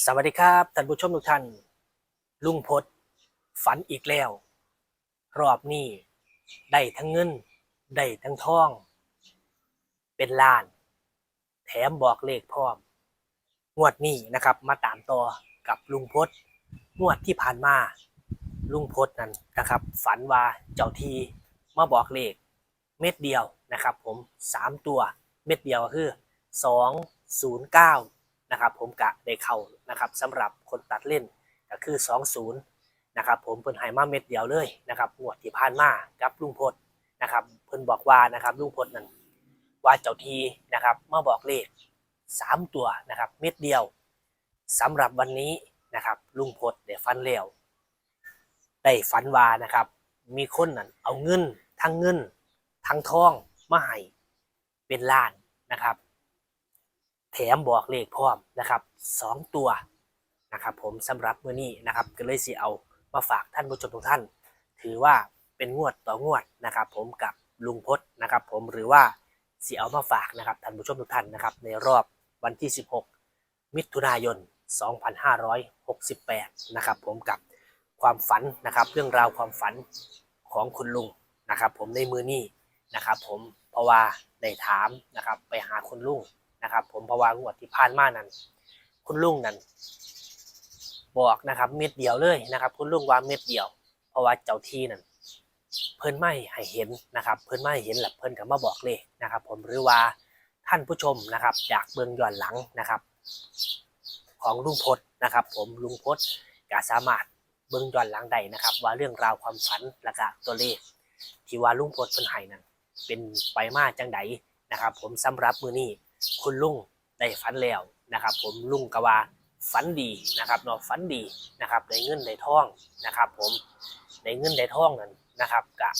สวัสดีครับท่านผู้ชมทุกท่าน ลุงพดฝันอีกแล้ว รอบนี้ได้ทั้งเงิน ได้ทั้งทอง เป็นล้าน แถมบอกเลขพร้อม งวดนี้นะครับ มาตามต่อกับลุงพดงวดที่ผ่านมา ลุงพดนั้นนะครับ ฝันว่าเจ้าทีมาบอกเลข เม็ดเดียวนะครับ ผมสามตัว เม็ดเดียวก็คือสองศูนย์เก้า นะครับผมกะได้เข้านะครับสำหรับคนตัดเล่นก็คือสองศูนย์นะครับผมเพิ่นให้มาเม็ดเดียวเลยนะครับงวดที่ผ่านมากับลุงพดนะครับเพิ่นบอกว่านะครับลุงพดนั้นว่าเจ้าทีนะครับมาบอกเลขสามตัวนะครับเม็ดเดียวสำหรับวันนี้นะครับลุงพดได้ฟันแล้วได้ฝันว่านะครับ มีคนนั้นเอาเงินทั้งเงินทั้งทองมาให้เป็นล้านนะครับ แถมบอกเลขพร้อมนะครับสองตัวนะครับผมสำหรับมื้อนี้นะครับก็เลยสิเอามาฝากท่านผู้ชมทุกท่าน ถือว่าเป็นงวดต่องวดนะครับ ผมกับลุงพจน์นะครับผมหรือว่าสิเอามาฝากนะครับท่านผู้ชมทุกท่านนะครับในรอบวันที่ 16 มิถุนายน 2568 นะครับผมกับความฝันนะครับเรื่องราวความฝันของคุณลุงนะครับ ผมในมือนี้นะครับ ผมเพราะว่าได้ถามนะครับไปหาคุณลุง นะครับ ผมพราะวางวดที่ผ่านมานั้น คุณลุงนั้น บอกนะครับ เม็ดเดียวเลยนะครับ คุณลุงว่าเม็ดเดียว เพราะว่าเจ้าที่นั้น เพิ่นไม่ให้เห็นนะครับ เพิ่นไม่ให้เห็นแหละเพิ่นก็มาบอกเลยนะครับ ผมหรือว่าท่านผู้ชมนะครับอยากเบิ่งย้อนหลังนะครับ ของลุงพจน์นะครับ ผมลุงพจน์ก็สามารถเบิ่งย้อนหลังได้นะครับ ว่าเรื่องราวความฝันและก็ตัวเลข ที่ว่าลุงพจน์เพิ่นให้นั้นเป็นไปมาจังใดนะครับ ผมสำหรับมือนี้ คุณลุงได้ฝันแล้วนะครับ ผมลุงกว่าฝันดีนะครับเนาะฝันดีนะครับได้เงินได้ทองนะครับ ผมได้เงินได้ทองนั่นนะครับกะ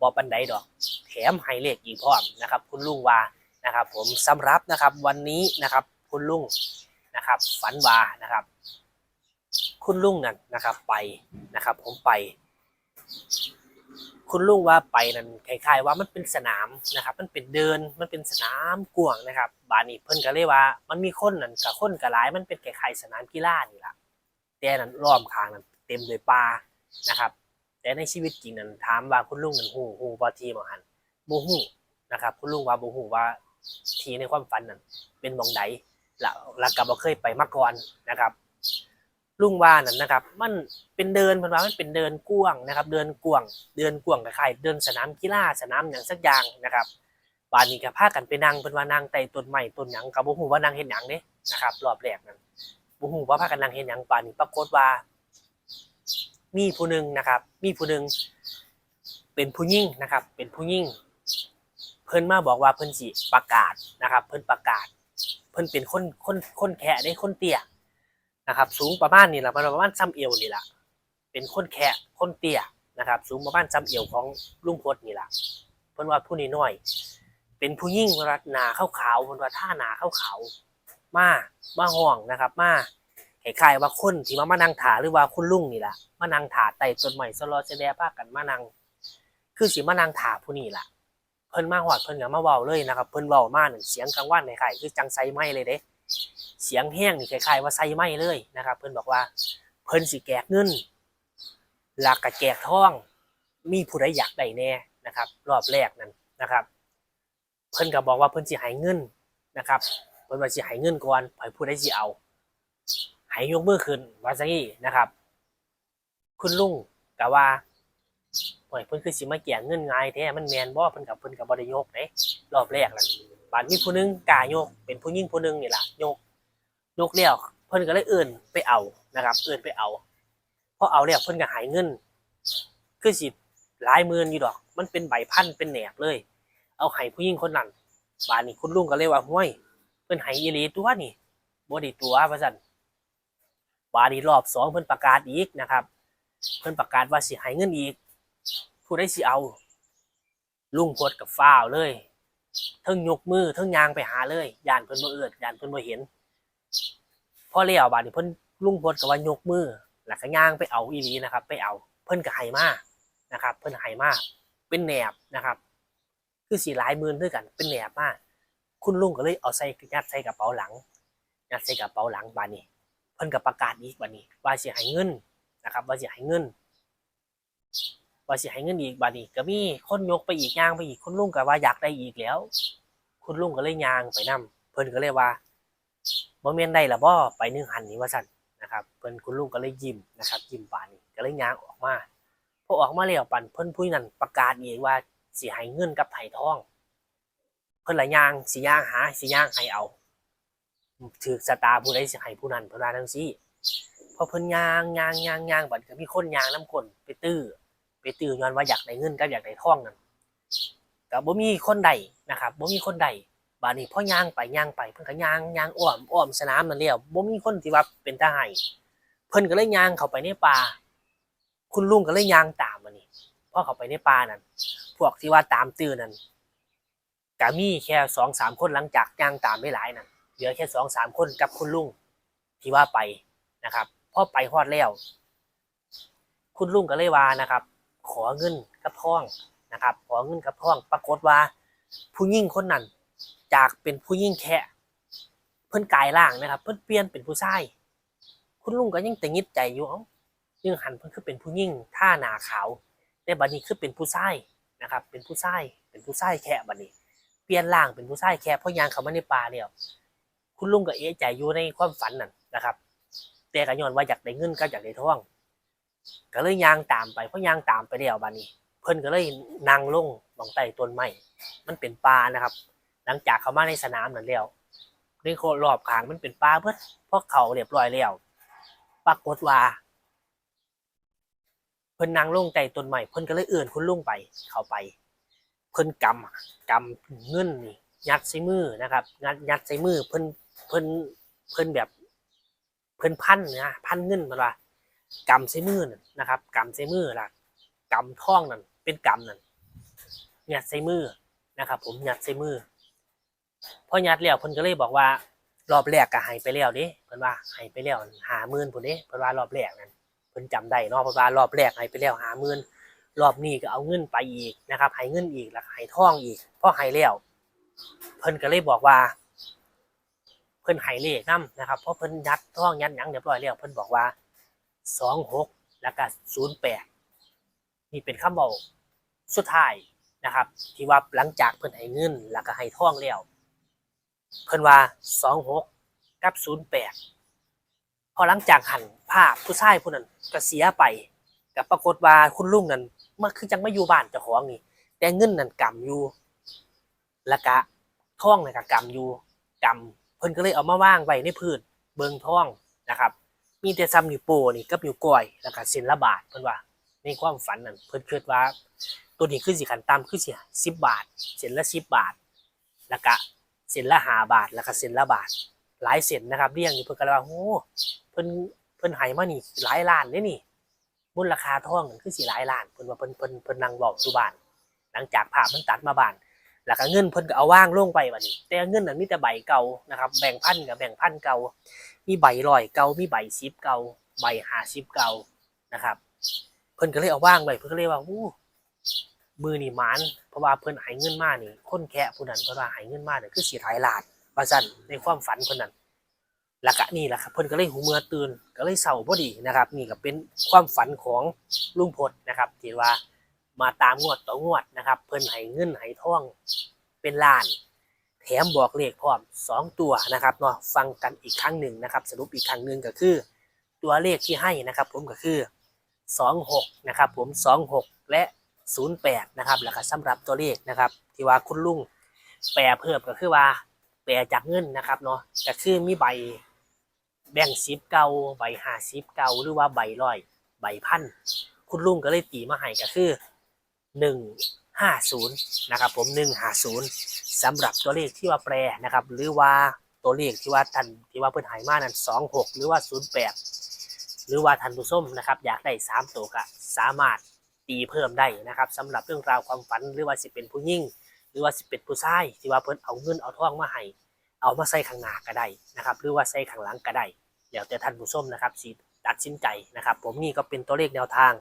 บอปันไดดอก แถมให้เลขอีกพร้อมนะครับ คุณลุงว่านะครับ ผมสำหรับนะครับวันนี้นะครับ คุณลุงนะครับฝันว่านะครับ คุณลุงนั่นนะครับไปนะครับ ผมไป คุณลุงว่าไปนั่นคล้ายๆว่ามันเป็นสนามนะครับ มันเป็นเดินมันเป็นสนามกว้างนะครับบานี้เพิ่นก็เลยว่า มันมีคนนั่นกับคนกับหลายมันเป็นคล้ายๆสนามกีฬานี่ล่ะแต่นั้นล้อมข้างนั้นเต็มด้วยป่านะครับ แต่ในชีวิตจริงนั้นถามว่าคุณลุงนั้นฮู้ฮู้บ่ทีบ่หันบ่ฮู้นะครับ คุณลุงว่าบ่ฮู้ว่าทีในความฝันนั้นเป็นมองใดแล้วแล้วก็บ่เคยไปมาก่อนนะครับ ลุงว่านั่นนะครับ มันเป็นเดินเพิ่นว่ามันเป็นเดินกว้างนะครับ เดินกว้างเดินกว้างคล้ายๆเดินสนามกีฬาสนามหยังสักอย่างนะครับบานนี้ก็พากันไปนั่งเพิ่นว่านั่งใต้ต้นไม้ต้นหยังก็บ่ฮู้ว่านั่งเฮ็ดหยังเด้นะครับ รอบแรกนั้นบ่ฮู้ว่าพากันนั่งเฮ็ดหยังบานนี้ปรากฏว่า มีผู้หนึงนะครับ มีผู้หนึงเป็นผู้หญิงนะครับ เป็นผู้หญิงเพิ่นมาบอกว่าเพิ่นสิประกาศนะครับ เพิ่นประกาศ เพิ่นเป็นคนคนคนแค่ได้คนเตี้ย นะครับสูงประมาณนี่แหละประมาณซ้ำเอวนี่แหละเป็นคนแค่คนเตี้ยนะครับ สูงประมาณซ้ำเอวของลุงพลนี่แหละเพิ่นว่าผู้นี้น้อย เป็นผู้ยิ่งรัดหนาขาวขาวๆเพิ่นว่าท่าหนาขาวขาวๆมามาห่วงนะครับ มาคล้ายๆว่าคนที่มามานั่งถาหรือว่าคุณลุงนี่แหละมานั่งถาไต่ต้นไม้สลอเสแดพากันมานั่งคือสิมานั่งถาผู้นี้ล่ะ เพิ่นมาหอดเพิ่นก็มาเว้าเลยนะครับ เพิ่นเว้ามานั่นเสียงกลางวันคล้ายๆคือจังไซไม้เลยเด้ เสียงแห้งนี่คล้ายๆว่าใส่ไม้เลยนะครับ เพิ่นบอกว่า เพิ่นสิแจกเงินหลักกะแจกทอง มีผู้ใดอยากได้แน่นะครับ รอบแรกนั้นนะครับ เพิ่นก็บอกว่าเพิ่นสิให้เงินนะครับ เพิ่นว่าสิให้เงินก่อนให้ผู้ใดสิเอาห้ยกมือขึ้นว่าจังซี่นะครับคุณลุงก็ว่าโอ้ยเพิ่นคือสิมาแจกเงินง่ายแท้มันแมนบ่เพิ่นกับเพิ่นก็บ่ได้ยกเด้รอบแรกนั่นาดมีผู้นึงกล้ายก เป็นผู้หญิงผู้นึงนี่แหล่ะยกโยกแล้วเพิ่นก็เลยเอื่นไปเอานะครับ เอื่นไปเอาพอเอาแล้วเพิ่นก็หายเงิน คือสิหลายหมื่นอยู่ดอก มันเป็นใบพันเป็นแหนบเลย เอาให้ผู้หญิงคนนั้นบาดนี้คุณลุงก็เลยว่าห้วยเพิ่นให้อีหลีตัวนี่บ่ด้ตัวว่าซั่นบาดนี้รอบสองเพิ่นประกาศอีกนะครับ เพิ่นประกาศว่าสิให้เงินอีก ผู้ใดสิเอาลุงพดกับฟ้าวเลย ทิงยกมือเทิงยางไปหาเลยย่านเพิ่นบ่เอื้อนย่านเพิ่นบ่เห็นพอแล้วบาดนี้เพิ่นลุงพลก็ว่ายกมือแล้วก็ย่างไปเอาอีหลีนะครับ ไปเอาเพิ่นก็ให้มานะครับ เพิ่นให้มาเป็นแหนบนะครับ คือสิหลายหมื่นด้วยกัน เป็นแหนบมากคุณลุงก็เลยเอาใส่ยัดใส่กระเป๋าหลังยัดใส่กระเป๋าหลังบาดนี้ เพิ่นก็ประกาศอีกวันนี้ว่าสิให้เงินนะครับ ว่าสิให้เงิน ว่าสิให้เงินอีกบัดนี้ก็มีคนยกไปอีกย่างไปอีกคุณลุงก็ว่าอยากได้อีกแล้ว คุณลุงก็เลยย่างไปนํเพิ่นก็เลยว่าบ่แม่นได้ละบ่ไปหนึ่งหันนี่ว่าซั่นนะครับ เพิ่นคุณลุงก็เลยยิ้มนะครับ ยิ้มปานนี้ก็เลยย่างออกมาพอออกมาแล้วปันเพิ่นผู้นั้นประกาศอีกว่าสิให้เงินกับไผ่ทอง เพิ่นละย่างสิย่างหาสิย่างให้เอาถือสตาร์ผู้ใดสิให้ผู้นั้นเพิ่นว่าจังซี่พอเพิ่นย่างย่างย่างย่างบัดก็มีคนย่างน้ำกลไปตื้อ ไปตื้อย้อนว่าอยากได้เงินกับอยากได้ทองนั่นก็บ่มีคนใดนะครับบ่มีคนใดบาดนี้พ่อย่างไปย่างไปเพิ่นก็ย่างย่างอ้อมอ้อมสนามนั่นแล้วบ่มีคนที่ว่าเป็นทหารเพิ่นก็เลยย่างเข้าไปในป่าคุณลุงก็เลยย่างตามมานี่พอเข้าไปในป่านั่นพวกที่ว่าตามตื้อนั่นก็มีแค่สองสามคนหลังจากย่างตามไม่หลายนั่นเหลือแค่สองสามคนกับคุณลุงที่ว่าไปนะครับพอไปฮอดแล้ว คุณลุงก็เลยว่านะครับ ขอเงินกับทองนะครับ ขอเงินกับทอง ปรากฏว่า ผู้หญิงคนนั้นจากเป็นผู้หญิงแค่เพิ่นกายร่างนะครับ เพิ่นเปลี่ยนเป็นผู้ชายคุณลุงก็ยังแต่งิดใจอยู่เอ้ายังหันเพิ่นคือเป็นผู้หญิงท่าหนาขาวแต่บัดนี้คือเป็นผู้ชายนะครับ เป็นผู้ชายเป็นผู้ชายแค่บัดนี้ เปลี่ยนร่างเป็นผู้ชายแค่เพราะยางเขามาในป่าแล้วคุณลุงก็เอะใจอยู่ในความฝันนั่นนะครับ แต่ก็ย้อนว่าอยากได้เงินก็อยากได้ทอง ก็เลยยางตามไปเพราะยางตามไปแล้วบานี้ เพิ่นก็เลยนั่งลงบองใต้ต้นไม้มันเป็นป่านะครับ หลังจากเขามาในสนามนั่นแล้วในโครอบข้างมันเป็นป่าเพิ่นพอเขาเรียบร้อยแล้วปรากฏว่าเพิ่นนั่งลงใต้ต้นไม้เพิ่นก็เลยเอื้อนคุณลุงไปเข้าไป เพิ่นกำกำเงินนี่ยัดใส่มือนะครับยัดยัดใส่มือเพิ่นเพิ่นเพิ่นแบบ เพิ่นพันนะพันเงินมันว่า กำใส่มือนั่นนะครับกำใส่มือละกำท่องนั่นเป็นกำนั่นหยัดใส่มือนะครับ ผมหยัดใส่มือพอหยัดแล้วเพิ่นก็เลยบอกว่ารอบแรกก็ให้ไปแล้วเด้เพิ่นว่าให้ไปแล้วหาหมื่นพุ่นเด้เพิ่นว่ารอบแรกนั่นเพิ่นจำได้เนาะเพิ่นว่ารอบแรกให้ไปแล้วหาหมื่นรอบนี้ก็เอาเงินไปอีกนะครับให้เงินอีกแล้วก็ให้ท่องอีกพอให้แล้วเพิ่นก็เลยบอกว่า เพิ่นให้เลขนํนะครับเพราะเพิ่นยัดท่องยัดหยังเรียบร้อยแล้วเพิ่นบอกว่า สองหกแล้วก็ศูนย์แปดนี่เป็นคำบอกสุดท้ายนะครับ ที่ว่าหลังจากเพิ่นให้เงินแล้วก็ให้ท่องแล้ว เพิ่นว่าสองหกกับศูนย์แปดพอหลังจากหันภาพผู้ชายผู้นั้นก็เสียไปกับปรากฏว่าคุณลุงนั้นมันคือจังไม่อยู่บ้านเจ้าของนี่ แต่เงินนั้นกำอยู่แล้วก็ท่องน่ะก็กำอยู่กำเพิ่นก็เลยเอามาว่างไว้ในพื้นเบิงท่องนะครับ มีแต่ซ้ำนิ้วโป้นี่กับนิ้วก้อยแล้วก็เส้นละบาทเพิ่นว่าในความฝันนั่นเพิ่นคิดว่า ตัวนี้คือสิขันต่ำคือสิสิบบาท เส้นละสิบบาท แล้วก็เส้นละห้าบาท แล้วก็เส้นละบาท หลายเส้นนะครับเรียงอยู่เพิ่นก็เลยว่าโอ้เพิ่นเพิ่นให้มานี่หลายล้านเด้นี่มูลราคาทองนั่นคือสิหลายล้านเพิ่นว่าเพิ่นเพิ่นเพิ่นนั่งเว้าอยู่บ้าน หลังจากภาพมันตัดมาบ้าน แล้วก็เงินเพิ่นก็เอาว่างลงไปบัดนี้ แต่เงินนั้นมีแต่ใบเก่านะครับ แบ่งพันกับแบ่งพันเก่า มีใบลอยเก่า มีใบซิปเก่า ใบหาซิปเก่านะครับ เพิ่นก็เลยเอาว่างไว้เพิ่นก็เลยว่าอู้มือนี่มานเพราะว่าเพิ่นหายเงินมานี่คนแค่ผู้นั้นเพิ่นว่าหายเงินมาเนี่ยคือสิหลายลานว่าซั่นในความฝันเพิ่นนั่นแล้วก็นี่แหละครับเพิ่นก็เลยหูเมื่อตื่นก็เลยเศร้าพอดีนะครับ นี่ก็เป็นความฝันของลุงพลนะครับที่ว่า มาตามงวดต่องวดนะครับเพิ่นให้เงินให้ท่องเป็นล้าน แถมบอกเลขพร้อมสองตัวนะครับเนาะฟังกันอีกครั้งหนึ่งนะครับ สรุปอีกครั้งหนึ่งก็คือ ตัวเลขที่ให้นะครับ ผมก็คือสองหกนะครับผมสองหกและศูนย์แปดนะครับแล้วก็สำหรับตัวเลขนะครับ ที่ว่าคุณลุงแปลเพิ่มก็คือว่าแปลจากเงินนะครับเนาะก็คือมีใบแบ่งสิบเก่าใบห้าสิบเก่าหรือว่าใบร้อยใบพันคุณลุงก็เลยตีมาให้ก็คือ หนึ่งห้าศูนย์นะครับผมหนึ่งห้าศูนย์สำหรับตัวเลขที่ว่าแปรนะครับ หรือว่าตัวเลขที่ว่าทันที่ว่าเพิ่นหายมานั้นสองหกหรือว่าศูนย์แปดหรือว่าทันผู้ส้มนะครับอยากได้สามตัวก็สามารถตีเพิ่มได้นะครับสำหรับเรื่องราวความฝันหรือว่าสิเป็นผู้ยิ่งหรือว่าสิเป็นผู้ชายที่ว่าเพิ่นเอาเงินเอาทองมาให้เอามาใส่ข้างหน้าก็ได้นะครับหรือว่าใส่ข้างหลังก็ได้เดี๋ยวแต่ท่านผู้ส้มนะครับสิตัดสินใจนะครับ ผมนี่ก็เป็นตัวเลขแนวทาง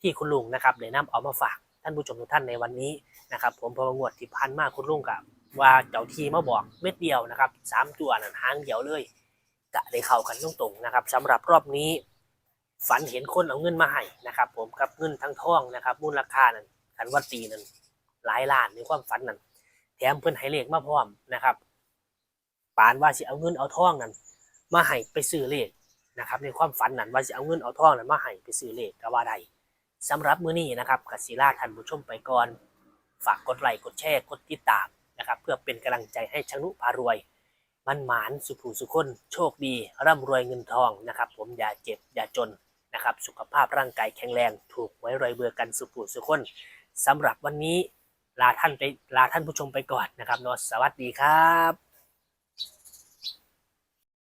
ที่คุณลุงนะครับได้นำเอามาฝาก ท่านผู้ชมทุกท่านในวันนี้นะครับผมพองวดที่พันมากคุณลุงกับว่าเจ้าทีมาบอกเม็ดเดียวนะครับสามตัวนั่นหางเดียวเลยกะได้เข้ากันตรงๆนะครับสำหรับรอบนี้ ฝันเห็นคนเอาเงินมาให้นะครับ ผมกับเงินทั้งทองนะครับมูลค่านั้นคันว่าตีนั้นหลายล้านในความฝันนั้นแถมเพิ่นให้เลขมาพร้อมนะครับปานว่าสิเอาเงินเอาทองนั้นมาให้ไปซื้อเลขนะครับในความฝันนั้นว่าสิเอาเงินเอาทองนั้นมาให้ไปซื้อเลขก็ว่าได้ สำหรับมื้อนี้นะครับกสิลาท่านผู้ชมไปก่อน ฝากกดไลค์กดแชร์กดติดตามนะครับ เพื่อเป็นกำลังใจให้ชนุพารวย มันหมานสุภูสุคนโชคดี ร่ำรวยเงินทองนะครับ ผมอย่าเจ็บอย่าจนนะครับ สุขภาพร่างกายแข็งแรงถูกไว้รอยเบือกันสุภูสุคนสำหรับวันนี้ลาท่านไปลาท่านผู้ชมไปก่อนนะครับเนาะสวัสดีครับ